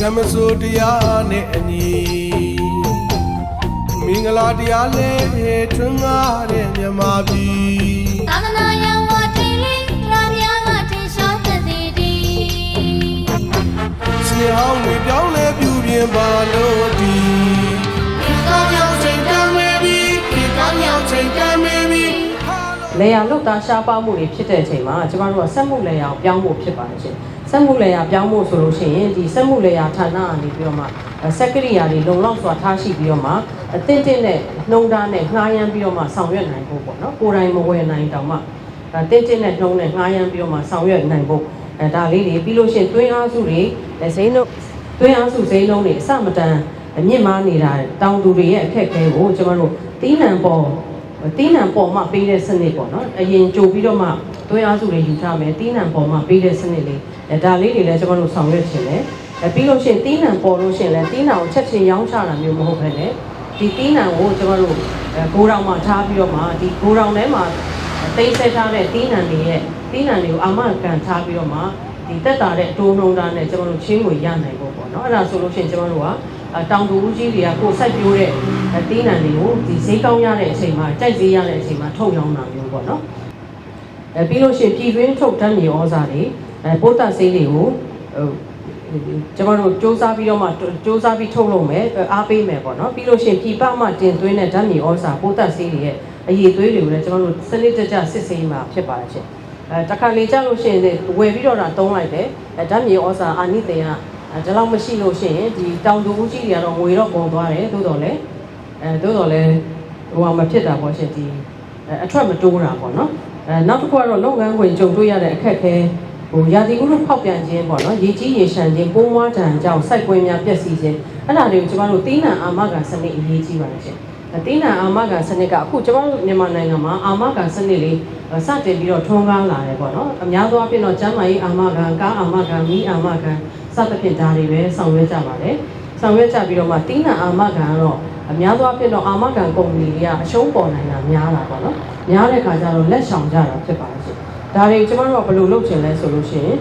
ဓမ္မစိုးတရားနဲ့အညီမင်္ဂလာတရားလဲထွန်းကားတဲ့မြမပြည်သာသနာယဝတိလေးရမြားကထင်ရှားတည်တည်တည်စနေဟောင်းတွေပြောင်းလဲပြူပြင်းပါလို့ဒီဒီကောင်းရောက်ချိန်တမ်းမေးပြီဒီကောင်းရောက်ချိန်တမ်းမေးပြီလေယာလုတ်သားရှားပါမှုတွေဖြစ်တဲ့အချိန်မှာကျမတို့ကစက်မှုလေယာကိုပြောင်းဖို့ဖြစ်ပါတယ်ရှင် စက်မှုလေယာပြောင်းဖို့ဆိုလို့ရှိရင်ဒီစက်မှုလေယာဌာနကနေပြီးတော့မှအဲစက်ကရိယာတွေလုံလောက်စွာထားရှိပြီးတော့မှအသင့်တင့်နဲ့နှုံးသားနဲ့ငှားရမ်းပြီးတော့မှဆောင်ရွက်နိုင်ဖို့ပေါ့နော်ကိုယ်တိုင်မဝယ်နိုင်တောင်မှအဲတင့်တင့်နဲ့နှုံးနဲ့ငှားရမ်းပြီးတော့မှဆောင်ရွက်နိုင်ဖို့အဲဒါလေးတွေပြီးလို့ရှိရင်တွင်းအားစုတွေအဲဇိမ်းတို့တွင်းအားစုဇိမ်းလုံးတွေအစမတန်အမြင့်မားနေတာတောင်သူတွေရဲ့အခက်အခဲကိုကျမတို့တီးနှံပေါ်တီးနှံပေါ်မှာပေးတဲ့စနစ်ပေါ့နော်အရင်ကြိုပြီးတော့မှသွင်းအားစုတွေယူထားမယ်တီးနှံပေါ်မှာပေးတဲ့စနစ်လေး အဲဒါလေးတွေလည်းကျွန်တော်တို့ဆောင်ရွက်ခြင်းတယ်အဲပြီးလို့ရှိရင်တီးနှံပေါ်လို့ရှိရင်လည်းတီးနှံကိုချက်ချင်းရောင်းချတာမျိုးမဟုတ်ဘဲနဲ့ဒီတီးနှံကိုကျွန်တော်တို့အဲဂိုးတောင်မှာထားပြီးတော့မှဒီဂိုးတောင်ထဲမှာတိတ်ဆက်ထားတဲ့တီးနှံတွေရဲ့တီးနှံတွေကိုအာမခံထားပြီးတော့မှဒီတက်တာတဲ့အတိုးနှုံးသားနဲ့ကျွန်တော်တို့ချင်းငွေရနိုင်ဖို့ပေါ့နော်အဲ့ဒါဆိုလို့ရှိရင်ကျွန်တော်တို့ကအတောင်တူဦးကြီးတွေကကိုယ်စိုက်ပျိုးတဲ့တင်းနံတွေကိုဒီဈေးကောင်းရတဲ့အချိန်မှာကြိုက်ဈေးရတဲ့အချိန်မှာထုတ်ရောင်းတာမျိုးပေါ့နော်အဲပြီးလို့ရှိရင်ပြည်တွင်းထုတ်တန်းမြေဩဇာတွေ အဲပိုးတတ်ဆေးတွေကိုဟိုကျွန်တော်တို့စ조사ပြီးတော့မှစ조사ပြီးထုတ်လုပ်မယ်အားပေးမယ်ပေါ့နော်ပြီးလို့ရှိရင်ပြည်ပမှတင်သွင်းတဲ့ဓာတ်မြေဩဇာပိုးတတ်ဆေးတွေရဲ့အရေးသွေးတွေကိုလည်းကျွန်တော်တို့စနစ်တကျစစ်ဆေးမှာဖြစ်ပါတယ်ရှင်အဲတခါလေကြာလို့ရှိရင်ဝယ်ပြီးတော့တာတုံးလိုက်တယ်အဲဓာတ်မြေဩဇာအာနိသင်က အဲဒါလောက်မရှိလို့ရှိရင်ဒီတောင်တူဦးကြီးတွေကတော့ငွေတော့ကုန်သွားတယ်သို့တော်လည်းအဲသို့တော်လည်းဟိုဟာမဖြစ်တာပေါ့ရှင်ဒီအဲအထွက်မတိုးတာပေါ့နော်အဲနောက်တစ်ခုကတော့လုပ်ငန်းခွင်ကြုံတွေ့ရတဲ့အခက်အခဲ ဟိုရာသီဥတုဖောက်ပြန်ခြင်းပေါ့နော်ရေကြီးရေရှမ်းခြင်းပိုးမွားတံကြောင့်စိုက်ကွင်းများပျက်စီးခြင်းအဲ့ဒါတွေကိုကျမတို့သီးနှံအာမခံစနစ်အရေးကြီးပါတယ်ရှင်အသီးနှံအာမခံစနစ်ကအခုကျမတို့မြန်မာနိုင်ငံမှာအာမခံစနစ်လေးစတင်ပြီးတော့ထွန်းကားလာတယ်ပေါ့နော်အများသောအားဖြင့်တော့ကျန်းမာရေးအာမခံကားအာမခံမီးအာမခံစသဖြင့်ဒါတွေပဲဆောင်ရွက်ကြပါတယ်ဆောင်ရွက်ကြပြီးတော့မှတီးနှံအာမခံကတော့အများသောအားဖြင့်တော့အာမခံကုမ္ပဏီတွေကအရှုံးပေါ်နိုင်တာများတာပေါ့နော်များတဲ့ခါကျတော့လက်ဆောင်ကြတာဖြစ်ပါတယ်ရှင် ဒါတွေကျမတို့ကဘယ်လိုလုပ်ချင်လဲဆိုလို့ရှိရင်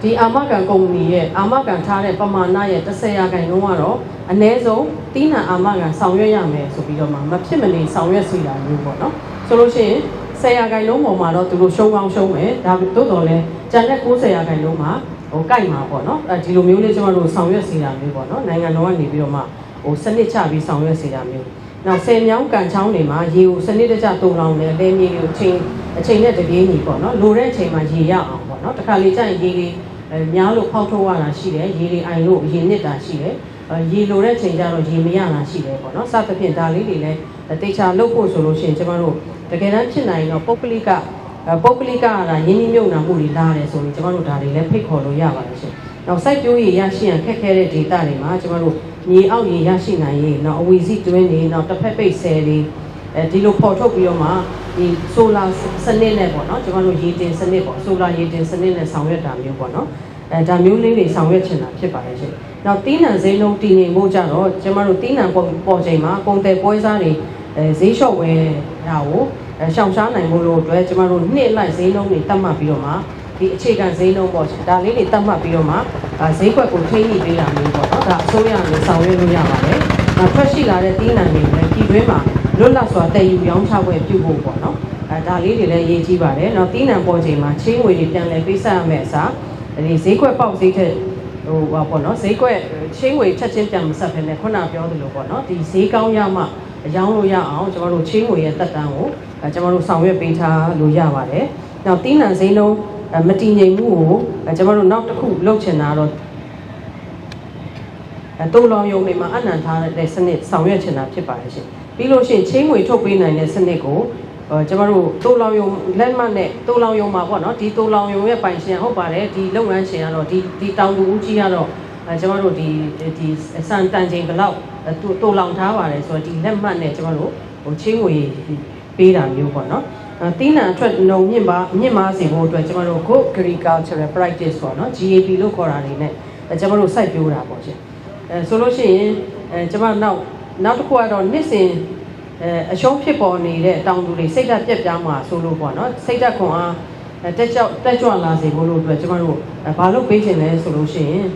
ဒီအာမခံကုမ္ပဏီရဲ့အာမခံထားတဲ့ပမာဏရဲ့30ရာခိုင်နှုန်းကတော့အ ਨੇ ဆုံးတီးနှံအာမခံဆောင်ရွက်ရမယ်ဆိုပြီးတော့မှမဖြစ်မနေဆောင်ရွက်စီတာမျိုးပေါ့နော်ဆိုလို့ရှိရင်10ရာခိုင်နှုန်းပေါ်မှာတော့သူတို့ရှုံးကောင်းရှုံးမယ်ဒါတိုးတော်လဲကျန်တဲ့90ရာခိုင်နှုန်းမှာဟိုကြိုက်မှာပေါ့နော်အဲဒီလိုမျိုးလေးကျွန်တော်တို့ဆောင်ရွက်စီတာမျိုးပေါ့နော်နိုင်ငံတော်ကနေပြီးတော့မှဟိုစနစ်ချပြီးဆောင်ရွက်စီတာမျိုး နောက်ဆယ်မြောင်းကန်ချောင်းတွေမှာရေကိုစနစ်တကျတုံလောင်တယ်လဲမြေကိုအချိန်အချိန်နဲ့တပြေးညီပေါ့နော်လိုတဲ့အချိန်မှာရေရအောင်ပေါ့နော်တခါလေကျရင်ရေတွေအဲများလို့ဖောက်ထုတ်ရတာရှိတယ်ရေတွေအိုင်လို့ရေနစ်တာရှိတယ်အဲရေလိုတဲ့ချိန်ကျတော့ရေမရတာရှိတယ်ပေါ့နော်စသဖြင့်ဒါလေးတွေလည်းတေချာလုတ်ဖို့ဆိုလို့ရှိရင်ကျမတို့တကယ်တမ်းဖြစ်နိုင်တော့ပုဂ္ဂလိကအဲပုဂ္ဂလိကကရင်းနှီးမြုပ်နှံမှုတွေလာတယ်ဆိုရင်ကျမတို့ဒါတွေလည်းဖိတ်ခေါ်လို့ရပါတယ်ရှင်။နောက်စိုက်ပျိုးရေးရရှိရန်ခက်ခဲတဲ့ဒေသတွေမှာကျမတို့ မြေအောက်ရေရရှိနိုင်ရေးနောက်အဝီစီတွင်းတွေနောက်တစ်ဖက်ပိတ်ဆယ်တွေအဲဒီလိုပေါ်ထုတ်ပြီးတော့မှဒီဆိုလာစနစ်နဲ့ပေါ့နော်ကျမတို့ရေတင်စနစ်ပေါ့ဆိုလာရေတင်စနစ်နဲ့ဆောင်ရွက်တာမျိုးပေါ့နော်အဲဒါမျိုးလေးတွေဆောင်ရွက်ချင်တာဖြစ်ပါတယ်ရှင်။နောက်တီးနှံဈေးနှုန်းတည်ငြိမ်ဖို့ကြတော့ကျမတို့တီးနှံပေါ်ပေါ်ချိန်မှာကုန်တယ်ပွဲစားတွေအဲဈေးလျှော့ဝယ်တာကိုအဲရှောင်ရှားနိုင်ဖို့လို့အတွက်ကျမတို့နှစ်လိုက်ဈေးနှုန်းတွေတတ်မှတ်ပြီးတော့မှဒီအခြေခံဈေးနှုန်းပေါ့ရှင်ဒါလေးတွေတတ်မှတ်ပြီးတော့မှအဲ ဈေးကွက်ကိုထိန်းညှိပေးတာမျိုးပေါ့နော်ဒါအစိုးရနဲ့ဆောင်ရွက်လို့ရပါတယ်။နောက်ထွက်ရှိလာတဲ့တီးနှံတွေလည်းပြည်တွင်းမှာလွတ်လပ်စွာတည်ယူရောင်းချပွဲပြုဖို့ပေါ့နော်။အဲဒါလေးတွေလည်းရေးကြည့်ပါတယ်။နောက်တီးနှံပေါ်ချိန်မှာချင်းငွေတွေပြန်လည်ပေးဆက်ရမယ့်အစားဒီဈေးကွက်ပေါက်ဈေးထက်ဟိုပါပေါ့နော်ဈေးကွက်ချင်းငွေချက်ချင်းပြန်မဆက်ဖ ೇನೆ ခုနပြောသလိုပေါ့နော်ဒီဈေးကောင်းရမှအရောင်းလို့ရအောင်ကျွန်တော်တို့ချင်းငွေရဲ့တက်တန်းကိုအဲကျွန်တော်တို့ဆောင်ရွက်ပေးထားလို့ရပါတယ်။နောက်တီးနှံဈေးလုံးအဲ မတည်ငြိမ်မှုကိုအဲကျွန်တော်တို့နောက်တစ်ခုလုပ်ချင်တာတော့အဲတိုးလောင်ယုံတွေမှာအနံ့ထားတဲ့စနစ်ဆောင်ရွက်ချင်တာဖြစ်ပါတယ်ရှင်။ပြီးလို့ရှိရင်ချင်းငွေထုတ်ပေးနိုင်တဲ့စနစ်ကိုဟိုကျမတို့တိုးလောင်ယုံလက်မှတ်နဲ့တိုးလောင်ယုံမှာပေါ့နော်ဒီတိုးလောင်ယုံရဲ့ပိုင်ရှင်ဟုတ်ပါတယ်ဒီလုပ်ငန်းရှင်ကတော့ဒီဒီတောင်တူဦးကြီးကတော့အဲကျမတို့ဒီဒီစံတန်ချိန်ဘလောက်တိုးတိုးလောင်ထားပါတယ်ဆိုတော့ဒီလက်မှတ်နဲ့ကျမတို့ဟိုချင်းငွေပေးတာမျိုးပေါ့နော် အဲတီးနှံအထွက်နှုံမြင့်ပါမြင့်မားစေဖို့အတွက်ကျမတို့ good agricultural practice ပေါ့နော် GAP လို့ခေါ်တာတွေနဲ့အဲကျမတို့စိုက်ပျိုးတာပေါ့ရှင်အဲဆိုလို့ရှိရင်အဲကျမနောက်နောက်တစ်ခုကတော့နှစ်စဉ်အဲအရှုံးဖြစ်ပေါ်နေတဲ့တောင်သူတွေစိတ်ဓာတ်ပြက်ပြားမှာဆိုလို့ပေါ့နော်စိတ်ဓာတ်ခွန်အားအဲတက်ကြောက်တက်ကြွလာစေဖို့လို့အတွက်ကျမတို့အဲဘာလုပ်ပေးခြင်းလဲဆိုလို့ရှိရင်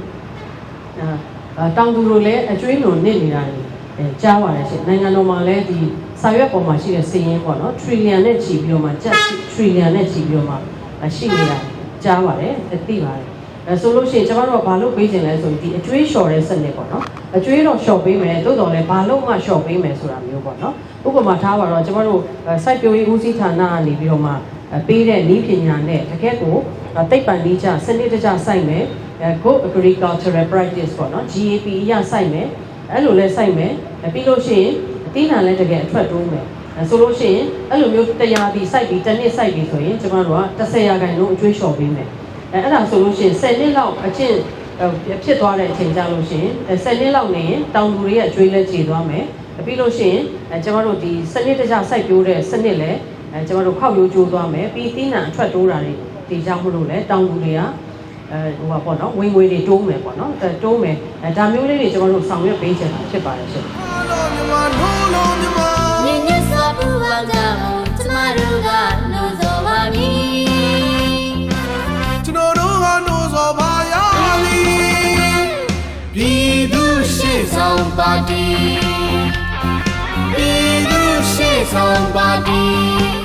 အာတောင်သူတို့လည်းအကျွေးလွန်နစ်နေတာတွေအဲကြားပါတယ်ရှင်နိုင်ငံတော်မှာလည်းဒီ စာရွက်ပေါ်မှာရှိတဲ့စီးရင်ပေါ့နော် trillion နဲ့ချီပြီးတော့မှကျပ် trillion နဲ့ချီပြီးတော့မှအရှိနေတာကြားပါတယ်အသိပါတယ်အဲဆိုလို့ရှိရင်ကျမတို့ကဘာလို့ပေးခြင်းလဲဆိုရင်ဒီအကျွေးလျှော်တဲ့စနစ်ပေါ့နော်အကျွေးတော့လျှော်ပေးမယ်တိုးတော်လည်းဘာလို့မှလျှော်ပေးမယ်ဆိုတာမျိုးပေါ့နော်ဥပမာထားပါတော့ကျမတို့အဲစိုက်ပျိုးရေးဦးစီးဌာနကနေပြီးတော့မှအဲပေးတဲ့နည်းပညာနဲ့တကယ့်ကိုအဲသိပ္ပံနည်းကျစနစ်တကျစိုက်မယ်အဲ good agricultural practice ပေါ့နော် GAP အရစိုက်မယ်အဲ့လိုလဲစိုက်မယ်အဲပြီးလို့ရှိရင် အသီးနှံလည်းတကယ်အထွက်တိုးမယ်အဲဆိုလို့ရှိရင်အဲ့လိုမျိုးတရားပြီးစိုက်ပြီးတစ်နှစ်စိုက်ပြီးဆိုရင်ကျမတို့က30ရာခိုင်နှုန်းအကျွေးလျှော်ပေးမယ်အဲအဲ့ဒါဆိုလို့ရှိရင်10နှစ်လောက်အကျင့်အဲဖြစ်သွားတဲ့အချိန်ကြလို့ရှိရင်အဲ10နှစ်လောက်နေရင်တောင်သူတွေရဲ့အကျွေးလည်းခြေသွားမယ်ပြီးလို့ရှိရင်အဲကျမတို့ဒီစနစ်တကျစိုက်ပျိုးတဲ့စနစ်လည်းအဲကျမတို့ခောက်ရိုးကျိုးသွားမယ်ပြီးသီးနှံအထွက်တိုးတာတွေဒီကြောင့်မလို့လဲတောင်သူတွေက အဲဟိုပါပေါ့နော်ဝင်ငွေတွေတိုးမယ်ပေါ့နော်အဲတိုးမယ်အဲဒါမျိုးလေးတွေကျမတို့ဆောင်ရွက်ပေးချင်တာဖြစ်ပါတယ်ရှင်လို့မြမလို့လို့မြမမြင့်မြတ်စွာဘုရားကြောင့်ကျမတို့ကလို့ဆိုပါမည်ကျွန်တော်တို့ကနိုးစောပါရလီပြည်သူရှေ့ဆောင်ပါတီပြည်သူရှေ့ဆောင်ပါတီ